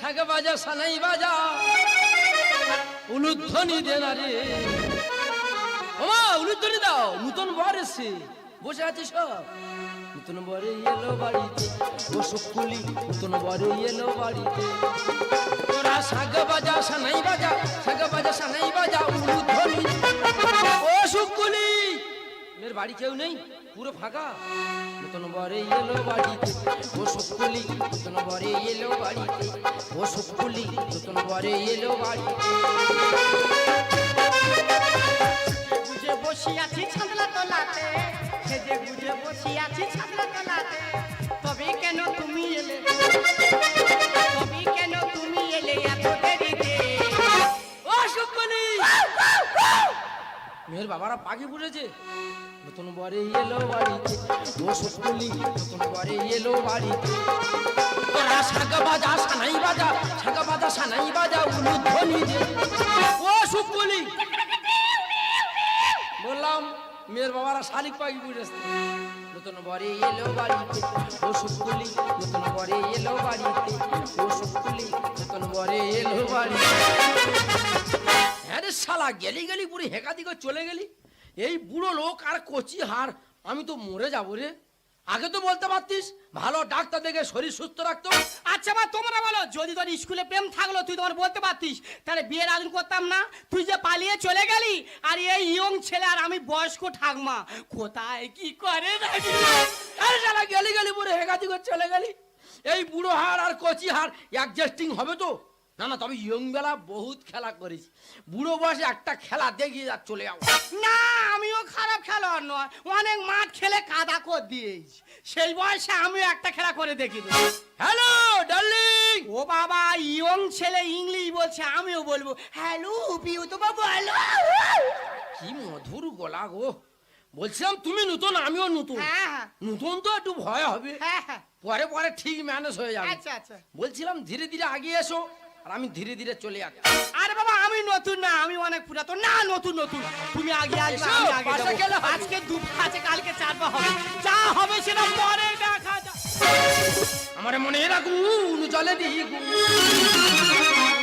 শাঁখা বাজা, সানাই বাজা। উলুধ্বনি দে না ওমা, উলুধ্বনি দাও, নতুন বর এসছে। বসে আছিস সব নতুন বরে এলো বাড়িতে, ও সুকুলি, নতুন বরে এলো বাড়িতে। তোরা শাঁখ বাজা, সানাই বাজা শাঁখ বাজা, সানাই বাজা, উলুধ্বনি। ও সুকুলি মেয়ের বাড়ি কেউ নেই? পুরো ফাঁকা? নতুন বরে এলো বাড়িতে, ও সুকুলি নতুন বরে এলো বাড়িতে, ও সুকুলি নতুন বরে এলো বাড়িতে। বুঝে বসি আছি ছাদলা তলাতে সেজে বুঝে বসি আছি ছাদলা তলাতে, তবে কেন তুমি এলে? মেয়ের বাবারা পাখি পুড়েছে নতুন বরে এলো বাড়িতে। ও সুকুলি নতুন বরে এলো বাড়িতে। তোরা শাঁখা বাজা, সানাই বাজা শাঁখা বাজা, সানাই বাজা উলুধ্বনি দে ও সুকুলি, বললাম, মেয়ের বাবারা শালিক পাখি পুড়েছে নতুন বরে এলো বাড়িতে। ও সুকুলি, নতুন বরে এলো বাড়িতে। ও সুকুলি, নতুন বরে এলো বাড়িতে। হ্যাঁ রে শালা গেলি গেলি পুরো হেঁকা দিকে চলে গেলি। এই বুড়ো লোক আর কচি হার আমি তো মরে যাব রে। আগে তো বলতে পারতিস ভালো ডাক্তার দেখে শরীর সুস্থ রাখতো। আচ্ছা বা তোমরা বলো যদি তোর স্কুলে প্রেম থাকল তুই তোমার বলতে পারতিস তাহলে বিয়ের আয়োজন করতাম না? তুই যে পালিয়ে চলে গেলি আর এই ইয়ং ছেলে আর আমি বয়স্ক ঠাকমা কোথায় কি করে আরে শালা গেলি গেলি পুরো হেঁকা দিকে চলে গেলি। এই বুড়ো হার আর কচি হার অ্যাডজাস্টিং হবে তো? না না তবে ইয়ং বেলা বহুত খেলা করেছি। বুড়ো বয়সে একটা খেলা দেখি যা চলে যাব না আমিও খারাপ খেলোয়াড় নয় অনেক মাঠ খেলে কাদা করে দিয়েছি। সেই বয়সে আমিও একটা খেলা করে দেখি হ্যালো ডার্লিং ও বাবা ইয়ং ছেলে ইংলিশ বলছে আমিও বলব হ্যালো পিউ তো বাবু হ্যালো! কি মধুর গলা গো। বলছিলাম তুমি নতুন আমিও নতুন। হ্যাঁ নতুন তো একটু ভয় হবে। হ্যাঁ হ্যাঁ। পরে পরে ঠিক ম্যানেজ হয়ে যাবে। আচ্ছা আচ্ছা। বলছিলাম ধীরে ধীরে আগিয়ে এসো। আর আমি ধীরে ধীরে চলে যাচ্ছি। আরে বাবা আমি নতুন না আমি অনেক পুরাতন। না নতুন নতুন। তুমি আগে আসবে আমি আগে যাব। আজকে দু আছে কালকে চারপা হবে। যা হবে সেটা পরে দেখা যাবে আমার মনে রাখুন জলে দি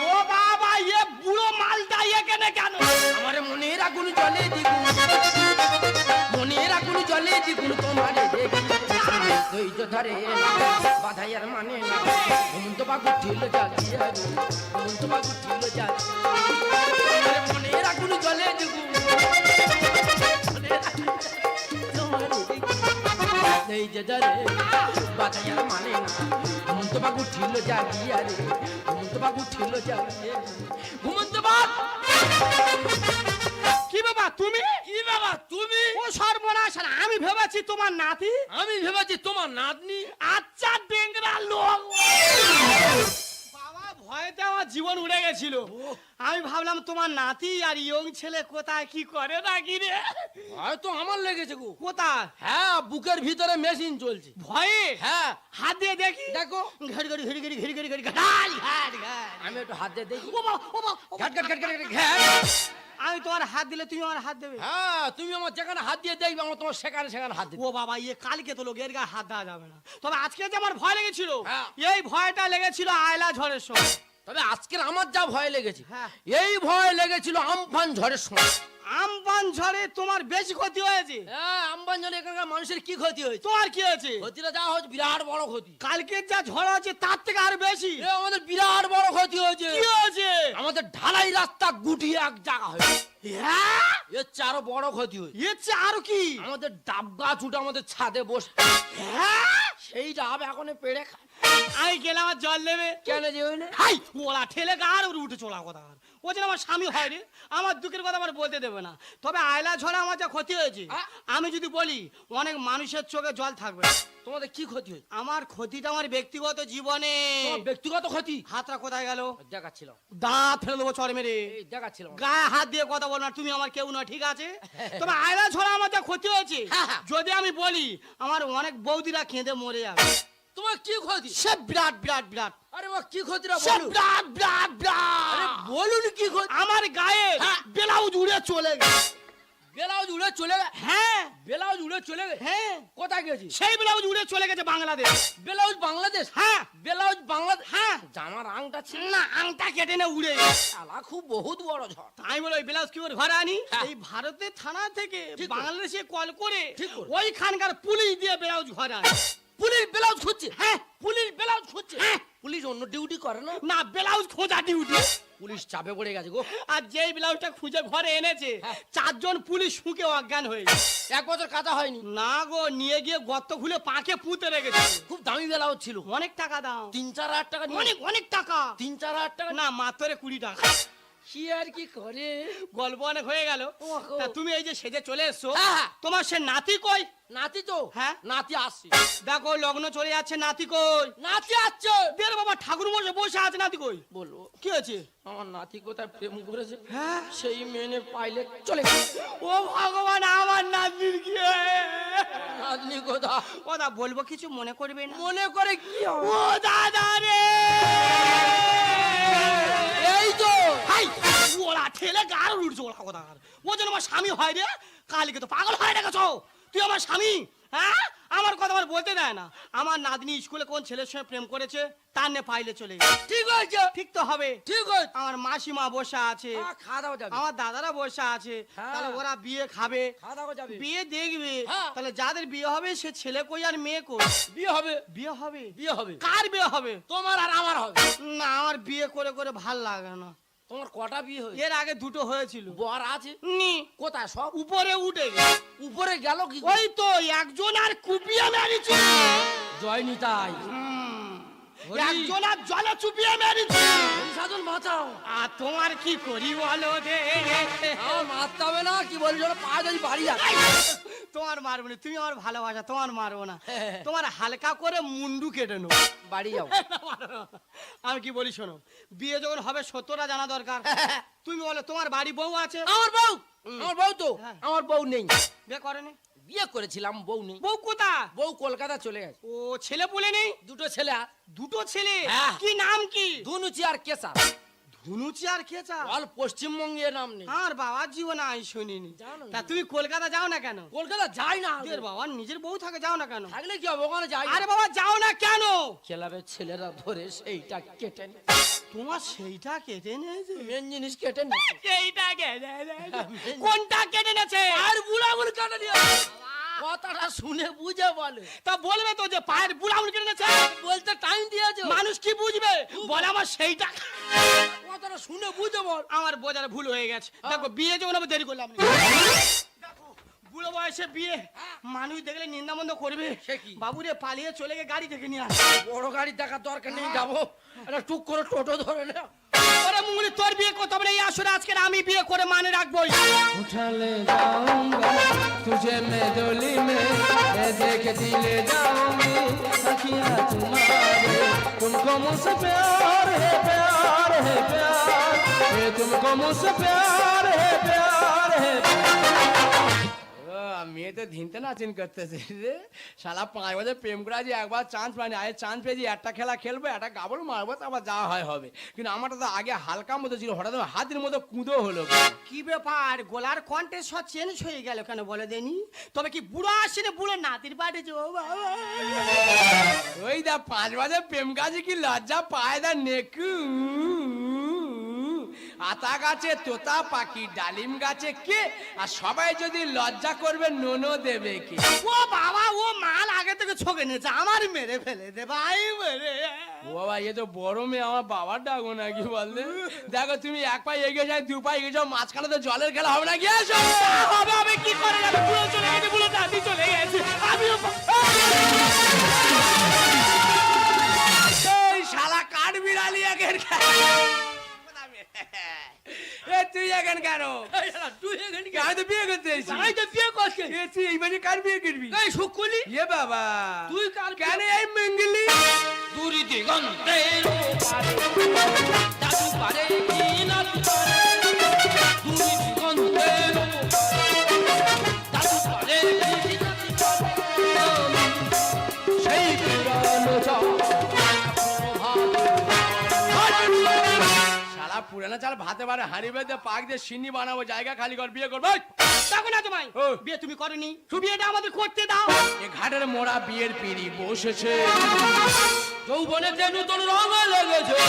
ও বাবা এ বুড়ো মালটা এখানে কেন? কেন আমার মনে রাখুন জলে দিগুন মনে রাখুন জলে দিগুন তোমার ধৈর্য ধরে বাধাইয়ার মানে না। হেমন্ত বাবু ঠিল যাচ্ছি হেমন্ত বাবু ঠিল যাচ্ছি। আমার মনে রাখুন জলে তোমার ধৈর্য ধরে বাধাইয়ার মানে না। হেমন্ত বাবু ঠিল যাচ্ছি আরে হেমন্ত বাবু ঠিল যাচ্ছি। ঘুমন্ত বাবা তুমি কি বাবা তুমি ও সর্বনাশ আমি ভেবেছি তোমার নাতি আমি ভেবেছি তোমার নাতনি আচ্ছা ডেংরা লোক বাবা ভয়েতে আমার জীবন উড়ে গেছিল আমি ভাবলাম তোমার নাতি আর ইয়ং ছেলে কোথায় কি করে নাকি রে হয়তো আমার লেগেছে গো কোথায় হ্যাঁ বুকের ভিতরে মেশিন চলছে ভয়ে হ্যাঁ হাত দিয়ে দেখি দেখো ঘড়ি ঘড়ি ঘড়ি ঘড়ি ঘড়ি ঘড়ি ঘড়ি ঘাট ঘাট ঘাট আমি একটু হাত দিয়ে দেখি ও বাবা, ও বাবা, ঘাট ঘাট ঘাট ঘাট ঘাট। আমি তোমার হাত দিলে তুমি আমার হাত দেবে। হ্যাঁ তুমি আমার যেখানে হাত দিয়ে দেখবে আমার তোমার সেখানে সেখানে হাত দিবে ও বাবা ইয়ে কালকে তো লোকের গায়ে হাত দেওয়া যাবে না। তবে আজকে যে আমার ভয় লেগেছিল হ্যাঁ। এই ভয়টা লেগেছিল আয়লা ঝড়ের সময়। তবে আজকের আমার যা ভয় লেগেছে হ্যাঁ। এই ভয় লেগেছিল আমফান ঝড়ের সময়। আমফান ঝড়ে তোমার বেশি ক্ষতি হয়েছে? হ্যাঁ আমফান ঝড়ে এখানকার মানুষের কি ক্ষতি হয়েছে? তোমার কি হয়েছে? ক্ষতিটা যা হচ্ছে বিরাট বড় ক্ষতি। কালকের যা ঝড় আছে তার থেকে আর বেশি। আমাদের বিরাট বড় ক্ষতি হয়েছে। কি হয়েছে? আমাদের ঢালাই রাস্তা গুটিয়ে এক জায়গা হয়েছে। হ্যাঁ এর চেয়ে আরও বড় ক্ষতি হয়েছে এর চেয়ে আরও কি? আমাদের ডাব গাছ উঠে আমাদের ছাদে বসে। হ্যাঁ সেই ডাব এখন পেড়ে খায়। আমি গেলাম আর জল নেবে। কেন যে হাই! ওলা ঠেলে গার ওর উঠে চলা কথা। ও যেন আমার স্বামী হয় রে আমার দুঃখের কথা আমার বলতে দেবে না। তবে আয়লা ঝড়ে আমার যা ক্ষতি হয়েছে আমি যদি বলি অনেক মানুষের চোখে জল থাকবে। তোমাদের কি ক্ষতি হয়েছে? আমার ক্ষতিটা আমার ব্যক্তিগত জীবনে। ব্যক্তিগত ক্ষতি? হাতটা কোথায় গেল? দেখাচ্ছিলাম। দাঁত ফেলে দেবো চর মেরে। এই দেখাচ্ছিলাম। গায়ে হাত দিয়ে কথা বল না তুমি আমার কেউ না ঠিক আছে? তবে আয়লা ছড়া আমার যা ক্ষতি হয়েছে হ্যাঁ, হ্যাঁ। যদি আমি বলি আমার অনেক বৌদিরা কেঁদে মরে যাবে। তোমার কি ক্ষতি? সে বিরাট বিরাট বিরাট। আরে বা কি ক্ষতিটা সে বলুন বিরাট বিরাট আরে বলুন কি ক্ষতি? আমার গায়ে হ্যাঁ। ব্লাউজ উড়ে চলে গেছে। ব্লাউজ উড়ে চলে হ্যাঁ। ব্লাউজ উড়ে চলে হ্যাঁ। কোথায় গেছি? সেই ব্লাউজ উড়ে চলে গেছে বাংলাদেশ। ব্লাউজ বাংলাদেশ? হ্যাঁ। ব্লাউজ বাংলাদেশ? হ্যাঁ। জামার আংটা ছিল। না আংটা কেটে না উড়ে। শালা খুব বহুত বড় ঝড়। আমি বলো ওই ব্লাউজ কি করে ঘরে আনি? হ্যাঁ। এই ভারতের থানা থেকে বাংলাদেশে কল করে ওইখানকার পুলিশ দিয়ে ব্লাউজ ঘরে আনি। পুলিশ ব্লাউজ খুঁজছে। হ্যাঁ। পুলিশ ব্লাউজ খুঁজছে। হ্যাঁ। পুলিশ অন্য ডিউটি করে না। না ব্লাউজ খোঁজা ডিউটি পুলিশ চাপে পড়ে গেছে গো। আর যেই ব্লাউজটা খুঁজে ঘরে এনেছে হ্যাঁ। চারজন পুলিশ শুকে অজ্ঞান হয়ে গেছে। এক বছর কাটা হয়নি। না গো নিয়ে গিয়ে গর্ত খুলে পাকে পুঁতে রেখেছে। খুব দামি ব্লাউজ ছিল। অনেক টাকা দাও। তিন চার হাজার টাকা অনেক অনেক টাকা। তিন চার হাজার টাকা না মাত্র কুড়ি টাকা। কি আর কি করে? গল্প অনেক হয়ে গেল। তা তুমি এই যে সেজে চলে এসছো হ্যাঁ, হ্যাঁ। তোমার সে নাতি কই? নাতি তো? হ্যাঁ। নাতি আসছে। দেখো লগ্ন চলে যাচ্ছে নাতি কই? নাতি আসছে। দের বাবা ঠাকুর মশাই বসে আছে নাতি কই? বলব। কি হয়েছে? আমার নাতি কোথায় প্রেম করেছে? হ্যাঁ? সেই মেনে পাইলে চলে গেছে। ও ভগবান আমার নাতির কি? নাতনি কোথা কথা বলব কিছু মনে করবে না? মনে করে কি? ও দাদা রে! হাই ওরা ঠেলে গার উঠছে ওরা কথা। ও যেন আমার স্বামী হয় রে কালকে তো পাগল হয়ে রেখেছো। তুই আমার স্বামী হ্যাঁ? আমার কথা আমার বলতে দেয় না। আমার নাতনি স্কুলে কোন ছেলের সঙ্গে প্রেম করেছে তার নে পাইলে চলে ঠিক হয়েছে। ঠিক তো হবে। ঠিক হয়েছে। আমার মাসিমা বসে আছে। যাবে। আমার দাদারা বসে আছে। হ্যাঁ। তাহলে ওরা বিয়ে খাবে। বিয়ে দেখবে। হ্যাঁ। তাহলে যাদের বিয়ে হবে সে ছেলে কই আর মেয়ে কই? বিয়ে হবে। বিয়ে হবে। বিয়ে হবে। কার বিয়ে হবে? তোমার আর আমার হবে। না আমার বিয়ে করে করে ভালো লাগে না। তোমার কটা বিয়ে হয়েছে? এর আগে দুটো হয়েছিল। বর আছে? নি। কোথায় সব? উপরে উঠে। উপরে গেল কি ওই তো একজন আর কুপিয়ে মেরেছে। জয় নিতাই হরি। একজন আর জলে চুপিয়ে মেরেছে। সাধন বাঁচাও। আর তোমার কি করি বলো দে। মারতে হবে না কি বলি পা যদি বাড়ি যাবে তোমার মারবো না তুমি আমার ভালোবাসা তোমার মারবো না। হ্যাঁ। তোমার হালকা করে মুন্ডু কেটে নেব। বাড়ি যাও। আমি কি বলি শোনো বিয়ে যখন হবে সত্যটা জানা দরকার। তুমি বলো তোমার বাড়ি বউ আছে? আমার বউ? আমার বউ তো? হ্যাঁ। আমার বউ নেই। বিয়ে করেনি? বিয়ে করেছিলাম বউ নেই। বউ কোথা বউ কলকাতা চলে গেছে। ও ছেলে বলে নেই? দুটো ছেলে। দুটো ছেলে? হ্যাঁ। কি নাম কি? ধুনুচি আর কেসা ধুনুচি আর খেচা অল পশ্চিমবঙ্গের নাম নেই। আর বাবার জীবন আমি শুনিনি। তা তুমি কলকাতা যাও না কেন? কলকাতা যাই না তোর বাবা নিজের বউ থাকে যাও না কেন? থাকলে কি হবে? ওখানে যাই আরে বাবা যাও না কেন? খেলাবে ছেলেরা ধরে সেইটা কেটে নে তোমার সেইটা কেটে নিয়েছে? মেন জিনিস কেটে নে সেইটা কেটে কোনটা কেটে নেছে আর বুড়া বুড়ি কেটে নিয়ে কথাটা শুনে বুঝে বলে। তা বলবে তো যে পায়ের বুড়াউন কেটে নেছে বলতে টাইম দিয়েছে। মানুষ কি বুঝবে? বলে আমার সেইটা কথাটা শুনে বুঝে বল। আমার বোঝার ভুল হয়ে গেছে। হ্যাঁ। দেখো বিয়ে দেরি করলাম বুড়ো বয়সে বিয়ে হ্যাঁ। মানুষ দেখলে করবে। পালিয়ে চলে গিয়ে গাড়ি থেকে নিয়ে আসবে বড় গাড়ি দেখার দরকার নেই হ্যাঁ। যাব। একটা টুক করে টোটো ধরে না। তোর বিয়ে করতে হবে এই আজকে আমি বিয়ে করে মানে রাখব। উঠালে তুঝে মে মে দেখে দিলে तुमको मुझसे प्यार है प्यार है प्यार ये तुमको मुझसे प्यार है प्यार है মেয়ে তো ধিনতে নাচিন করতেছে। রে শালা পাঁচ বছর প্রেম করে আছি একবার চান্স পাইনি আগে চান্স পেয়েছি একটা খেলা খেলব একটা গাবল মারবো তারপর যা হয় হবে। কিন্তু আমারটা তো আগে হালকা মতো ছিল হঠাৎ হাতের মতো কুঁদো হলো। কি ব্যাপার? গোলার কণ্ঠে সব চেঞ্জ হয়ে গেল কেন বলে দেনি? তবে কি বুড়ো আসেনি বুড়ো নাতির ও বাবা। ওই দা পাঁচ বছর প্রেম কাজে কি লজ্জা পায় দা নেকু আতা গাছে তোতা পাখি ডালিম গাছে কে? আর সবাই যদি লজ্জা করবে নোনো দেবে কে? ও বাবা ও মাল আগে থেকে ছকে নিয়েছে আমার মেরে ফেলে দে ভাই মেরে। ও বাবা এ তো বড় মেয়ে আমার বাবার ডাকো নাকি বললে দেখো তুমি এক পায়ে এগিয়ে যাই দু পায়ে এগিয়ে যাও মাঝখানে তো জলের খেলা হবে না গিয়ে এসো! হবে আমি কি করে যাবে? বুড়ো চলে গেছে বুড়ো দাদি চলে গেছে আমিও এখন কেন? তুই এখানে? আমি তো বিয়ে করতে এসেছি। আমি তো বিয়ে করতে এসেছি এই মানে কার বিয়ে করবি? এই শুকুলি। এ বাবা। তুই কার কেন এই মেঙ্গলি? দূরি দিগন্তে ওপারে জাদু পারে কি? পুরানো চল ভাতে বারে হাঁড়ি বেঁধে পাক দিয়ে সিন্নি বানাবো জায়গা খালি কর বিয়ে করব! তখন না তোমায় ও। বিয়ে তুমি করনি এটা আমাদের করতে দাও এ ঘাটের মোড়া বিয়ের পিড়ি বসেছে যৌবনে যে নতুন রঙ লেগেছে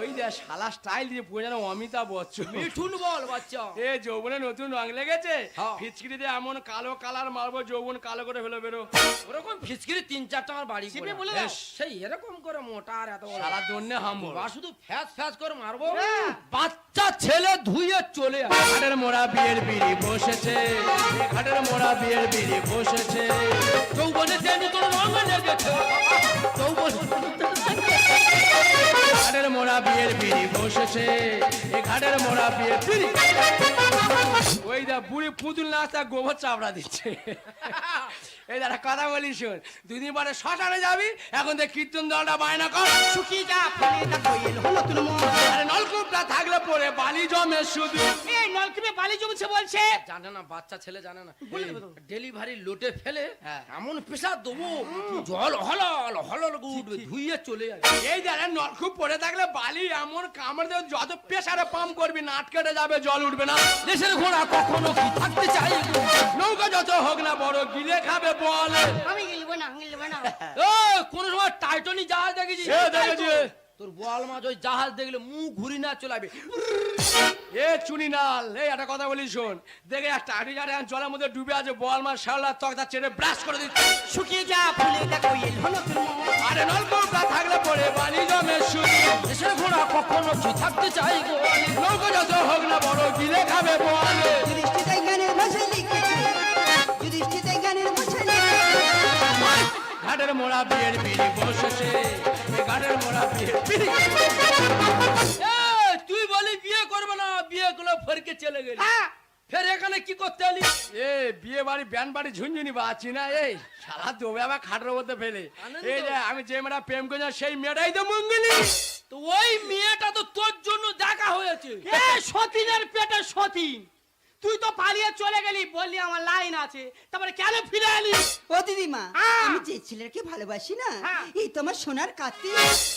ওই যে শালা স্টাইল দিয়ে পুরো যেন অমিতাভ বচ্চন। মিঠুন বল বাচ্চা এ যৌবনে নতুন রং লেগেছে? হ্যাঁ। ফিচকিরি দিয়ে এমন কালো কালার মারবো যৌবন কালো করে ফেলে বেরো। ওরকম ফিসকিরি তিন চার টাকার বাড়ি করে। বলে সেই এরকম করে মোটা আর এত। শালা দন্যে হামবো বা শুধু ফ্যাস ফ্যাস করে মারবো। হ্যাঁ। বাচ্চা ছেলে ধুয়ে চলে। ঘাটের মোড়া বিয়ের বিড়ি বসেছে। ঘাটের মোড়া বিয়ের বিড়ি বসেছে। যৌবনে যে নতুন রঙ লেগেছে। যৌবনে ঘাটের মোড়া বিয়ের বিড়ি বসেছে। এ ঘাটের মোড়া বিয়ের বিড়ি ওই দা বুড়ি পুতুল নাচা গোবর চাপড়া দিচ্ছে। এই দাঁড়া কথা বলি শোন। দুদিন পরে শ্মশানে যাবি এখন দেখ কীর্তন দলটা বায়না কর। শুকিয়ে যা ফেলে তা কোয়েল হলো মন। আরে নলকূপটা থাকলে পরে বালি জমে শুধু। এই নলকূপে বালি জমছে বলছে। জানে না বাচ্চা ছেলে জানে না। ডেলিভারি লোটে ফেলে হ্যাঁ। এমন পেশা দেবো জল হলল হলল করে উঠবে ধুইয়ে চলে যাবে। এই দাঁড়া নলকূপ পড়ে থাকলে বালি এমন কামড় দেবে যত প্রেসারে পাম্প করবি নাট কেটে যাবে জল উঠবে না। দেশের ঘোড়া কখনো কি থাকতে চাই নৌকা যত হোক না বড় গিলে খাবে বল। আমি গিলবো না গিলবো না। ও কোন সময় টাইটনি জাহাজ দেখেছি সে দেখেছি। তোর বল মাছ ওই জাহাজ দেখলে মুখ ঘুরি না চলাবে। এ চুনি নাল এই একটা কথা বলি শোন। দেখে একটা আটি গাড়ি জলের মধ্যে ডুবে আছে বল মার শালা তক্তা চেড়ে ব্রাশ করে দিচ্ছে। শুকিয়ে যা ফেলে তা কোয়েল হলো আরে নলকূপটা থাকলে পরে বালি জমে শুধু দেশের ঘোড়া কখনো কি থাকতে চাই গো নৌকা যত হোক না বড় গিলে খাবে বল। যুধিষ্ঠির গানের ভাষায় লিখেছে। ঘাটের মোড়া বিয়ের বিড়ি বসেছে। এ ঘাটের মোড়া বিয়ের বিড়ি তুই বলি বিয়ে করবে না বিয়ে গুলো ফরকে চলে গেলি। হ্যাঁ। ফের এখানে কি করতে এলি? এ বিয়ে বাড়ি ব্যান বাড়ি ঝুনঝুনি বাচ্চি না এই সারা দোবে আবার খাটের মধ্যে ফেলে। এই যে আমি যে মেয়েটা প্রেম করেছি সেই মেয়েটাই তো মঙ্গলি। তো ওই মেয়েটা তো তোর জন্য দেখা হয়েছে। এ সতীনের পেটে সতীন? তুই তো পালিয়ে চলে গেলি বললি আমার লাইন আছে। তারপরে কেন ফিরে এলি? ও দিদিমা হ্যাঁ। আমি যে ছেলেকে ভালোবাসি না হ্যাঁ। এই তোমার সোনার কাতি।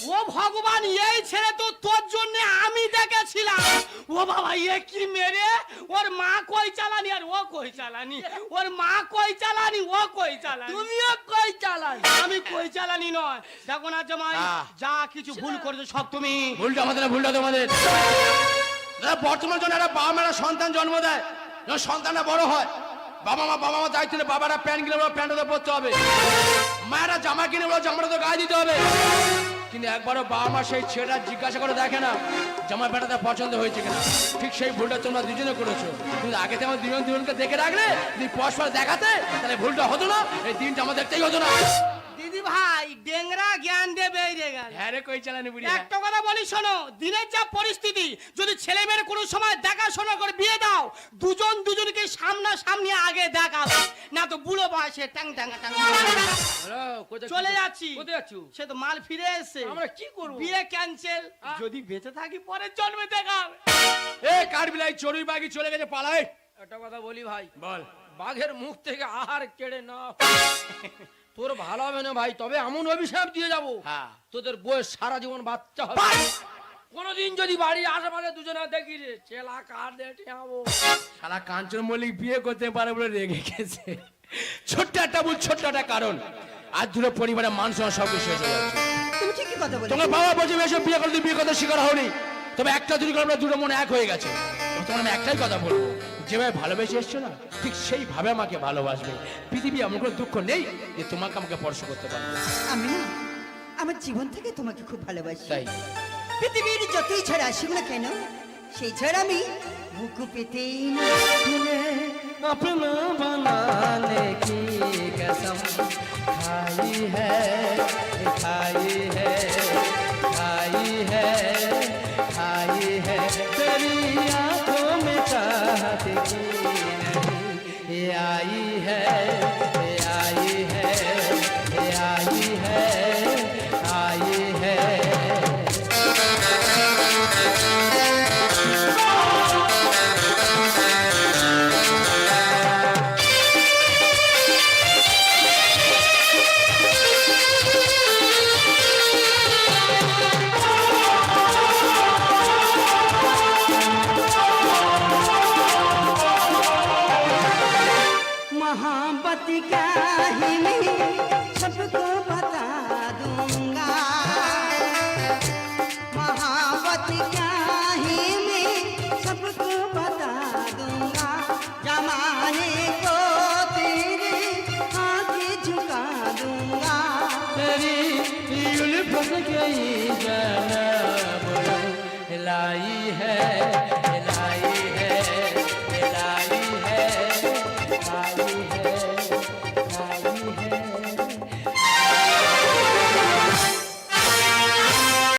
ও ভগবান এই ছেলে তো তোর জন্য আমি দেখেছিলাম। ও বাবা এ কি মেরে? ওর মা কই চালানি? আর ও কই চালানি? ওর মা কই চালানি? ও কই চালানি? তুমিও কই চালাই আমি কই চালানি নয়। দেখো না জামাই আহ। যা কিছু ভুল করেছ সব তুমি। ভুলটা আমাদের না ভুলটা তোমাদের। বর্তমান জন্য একটা বাবা মারা সন্তান জন্ম দেয়। যখন সন্তানটা বড় হয়। বাবা মা বাবা মা দায়িত্ব বাবারা প্যান্ট কিনে বলো, প্যান্টটা পরতে হবে। মায়েরা জামা কিনে বলো, জামাটা তো গায়ে দিতে হবে। কিন্তু একবারও বাবা মা সেই ছেলেটা জিজ্ঞাসা করে দেখে না, জামা প্যান্টটা পছন্দ হয়েছে কিনা। ঠিক সেই ভুলটা তোমরা দুজনে করেছ। কিন্তু আগে থেকে দুজন দুজনকে দেখে রাখলে, যদি পরস্পর দেখাতে, তাহলে ভুলটা হতো না, এই দিনটা আমার দেখতেই হতো না। ভাই ডেংরা জ্ঞান দিয়ে বেরিয়ে গেল। হ্যাঁ রে কই চালানি বুড়ি একটা কথা বলি শোনো দিনের যা পরিস্থিতি যদি ছেলে মেয়ের কোনো সময় দেখাশোনা করে বিয়ে দাও দুজন দুজনকে সামনা সামনি আগে দেখাবে না তো বুড়ো বয়সে ট্যাং ট্যাং ট্যাং চলে যাচ্ছি। কোথায় যাচ্ছ? সে তো মাল ফিরে এসছে। আমরা কি করব? বিয়ে ক্যান্সেল যদি বেঁচে থাকি পরে জন্মে দেখা হবে এ কাঠ বিলাই চড়ুই বাগি চলে গেছে পালাই। একটা কথা বলি ভাই। বল। বাঘের মুখ থেকে আহার কেড়ে না তোর ভালো হবে না ভাই তবে এমন অভিশাপ দিয়ে যাব। হ্যাঁ। তোদের বয়স সারা জীবন বাচ্চা হবে। কোনদিন যদি বাড়ির আশেপাশে দুজনে দেখি রে চেলা কার শালা কাঞ্চন মল্লিক বিয়ে করতে পারে বলে রেগে গেছে। ছোট্ট একটা ভুল ছোট্ট একটা কারণ। আজ দূরে পরিবারে মান সম্মান সব কিছু শেষ হয়ে যাচ্ছে। তুমি ঠিকই কথা বলে তোমার বাবা বলছে এসব বিয়ে করতে বিয়ে করতে শিকার হওনি। তবে একটা দুটি করে আমরা দুটো মনে এক হয়ে গেছে। তোমার আমি একটাই কথা বলব। যেভাবে ভালোবেসে এসছো না ঠিক সেইভাবে আমাকে ভালোবাসবে পৃথিবী এমন কোনো দুঃখ নেই যে তোমাকে আমাকে স্পর্শ করতে পারবে আমি না আমার জীবন থেকে তোমাকে খুব ভালোবাসি তাই পৃথিবীর যতই ঝড় আসুক না কেন সেই ঝড় আমি বুকু পেতেই না तुम्हें अपना बनाने की कसम खाई है खाई है खाई है Africa.